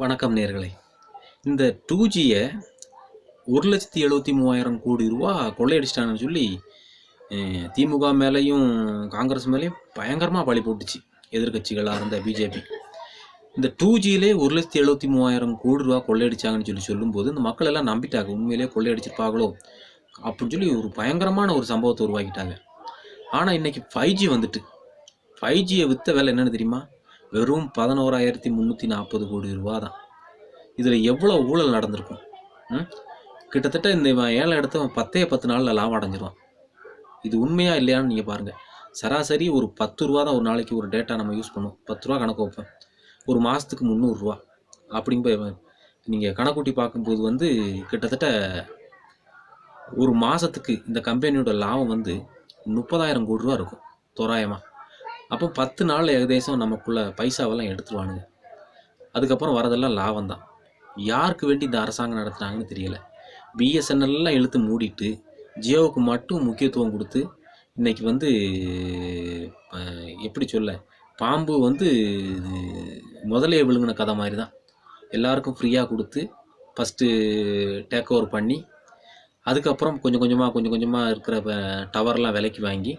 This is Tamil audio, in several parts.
வணக்கம் நேர்களே. இந்த டூ ஜியை ஒரு லட்சத்தி எழுபத்தி மூவாயிரம் கோடி ரூபா கொள்ளையடிச்சிட்டாங்கன்னு சொல்லி திமுக மேலேயும் காங்கிரஸ் மேலேயும் பயங்கரமாக பழி போட்டுச்சு எதிர்க்கட்சிகளாக இருந்த பிஜேபி. இந்த டூ ஜியிலே ஒரு லட்சத்தி எழுபத்தி மூவாயிரம் கோடி ரூபா கொள்ளையடிச்சாங்கன்னு சொல்லி சொல்லும்போது இந்த மக்கள் எல்லாம் நம்பிட்டாங்க உண்மையிலேயே கொள்ளையடிச்சிருப்பாங்களோ அப்படின்னு சொல்லி ஒரு பயங்கரமான ஒரு சம்பவத்தை உருவாக்கிட்டாங்க. ஆனால் இன்றைக்கி ஃபைவ் ஜி வந்துட்டு ஃபைவ் ஜியை விற்ற வேலை என்னென்னு தெரியுமா? வெறும் பதினோராயிரத்தி முந்நூற்றி நாற்பது கோடி ரூபா தான் இதில் எவ்வளோ ஊழல் நடந்திருக்கும்? ம்? கிட்டத்தட்ட இந்த இவன் ஏழை எடுத்து பத்தே பத்து நாளில் லாபம் அடைஞ்சிருவான். இது உண்மையா இல்லையான்னு நீங்கள் பாருங்கள் சராசரி ஒரு பத்து ரூபா தான் ஒரு நாளைக்கு ஒரு டேட்டா நம்ம யூஸ் பண்ணுவோம். பத்து ரூபா கணக்கு வைப்பேன். ஒரு மாதத்துக்கு முந்நூறுரூவா அப்படிங்க நீங்கள் கணக்கூட்டி பார்க்கும்போது வந்து கிட்டத்தட்ட ஒரு மாதத்துக்கு இந்த கம்பெனியோட லாபம் வந்து முப்பதாயிரம் கோடி ரூபா இருக்கும். தோராயமாக அப்போ பத்து நாள் ஏகதேசம் நமக்குள்ள பைசாவெல்லாம் எடுத்துருவானுங்க. அதுக்கப்புறம் வரதெல்லாம் லாபம் தான் யாருக்கு வேண்டி இந்த அரசாங்கம் நடத்துனாங்கன்னு தெரியல. பிஎஸ்என்எல்லாம் இழுத்து மூடிட்டு ஜியோவுக்கு மட்டும் முக்கியத்துவம் கொடுத்து இன்னைக்கு வந்து எப்படி சொல்ல பாம்பு வந்து முதலே விழுங்கின கதை மாதிரி தான் எல்லாருக்கும் ஃப்ரீயாக கொடுத்து ஃபஸ்ட்டு டேக் ஓவர் பண்ணி அதுக்கப்புறம் கொஞ்சம் கொஞ்சமாக கொஞ்சம் கொஞ்சமாக இருக்கிற டவர்லாம் விலைக்கு வாங்கி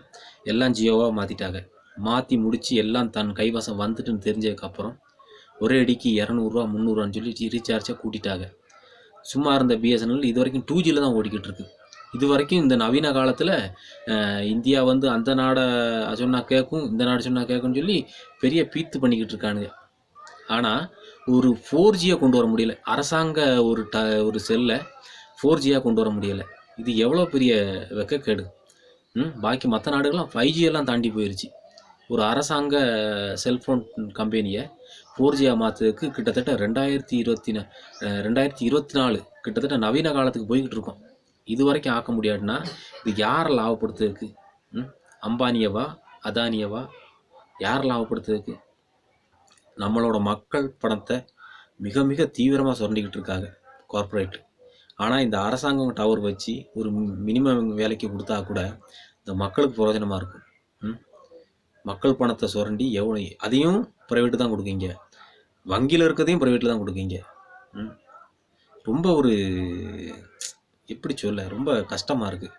எல்லாம் ஜியோவாக மாற்றிட்டாங்க மாற்றி முடித்து எல்லாம் தன் கைவசம் வந்துட்டுன்னு தெரிஞ்சதுக்கப்புறம் ஒரே அடிக்கு இரநூறுவா முந்நூறுவான்னு சொல்லி ரீசார்ஜாக கூட்டிட்டாங்க. சும்மா இருந்த பிஎஸ்என்எல் இது வரைக்கும் டூ ஜியில் தான் ஓடிக்கிட்டு இருக்கு. இது வரைக்கும் இந்த நவீன காலத்தில் இந்தியா வந்து அந்த நாடை சொன்னால் கேட்கும் இந்த நாடு சொன்னால் கேட்கும்னு சொல்லி பெரிய பீத்து பண்ணிக்கிட்டு இருக்கானுங்க. ஆனால் ஒரு ஃபோர் ஜியை கொண்டு வர முடியல. அரசாங்க ஒரு ட ஒரு செல்லை ஃபோர் ஜியாக கொண்டு வர முடியலை. இது எவ்வளோ பெரிய வெக்கக்கேடு? ம் பாக்கி மற்ற நாடுகள்லாம் ஃபைவ் ஜியெல்லாம் தாண்டி போயிருச்சு. ஒரு அரசாங்க செல்ஃபோன் கம்பெனியை ஃபோர் ஜியாக மாற்றுறதுக்கு கிட்டத்தட்ட ரெண்டாயிரத்தி இருபத்தி நா ரெண்டாயிரத்தி இருபத்தி நாலு கிட்டத்தட்ட நவீன காலத்துக்கு போய்கிட்டு இருக்கோம். இது வரைக்கும் ஆக்க முடியாதுன்னா இது யாரை லாபப்படுத்துறதுக்கு? ம் அம்பானியவா அதானியவா யார் லாபப்படுத்துறதுக்கு? நம்மளோட மக்கள் பணத்தை மிக மிக தீவிரமாக சுரண்டிக்கிட்டு இருக்காங்க கார்ப்பரேட் ஆனால் இந்த அரசாங்கம் டவர் வச்சு ஒரு மினிமம் வேலைக்கு கொடுத்தா கூட இந்த மக்களுக்கு பிரயோஜனமாக இருக்கும். ம் மக்கள் பணத்தை சுரண்டி எவ்வளோ அதையும் ப்ரைவேட்டு தான் கொடுக்குங்க. வங்கியில் இருக்கிறதையும் ப்ரைவேட்டில் தான் கொடுக்குங்க. ரொம்ப ஒரு எப்படி சொல்ல ரொம்ப கஷ்டமாக இருக்குது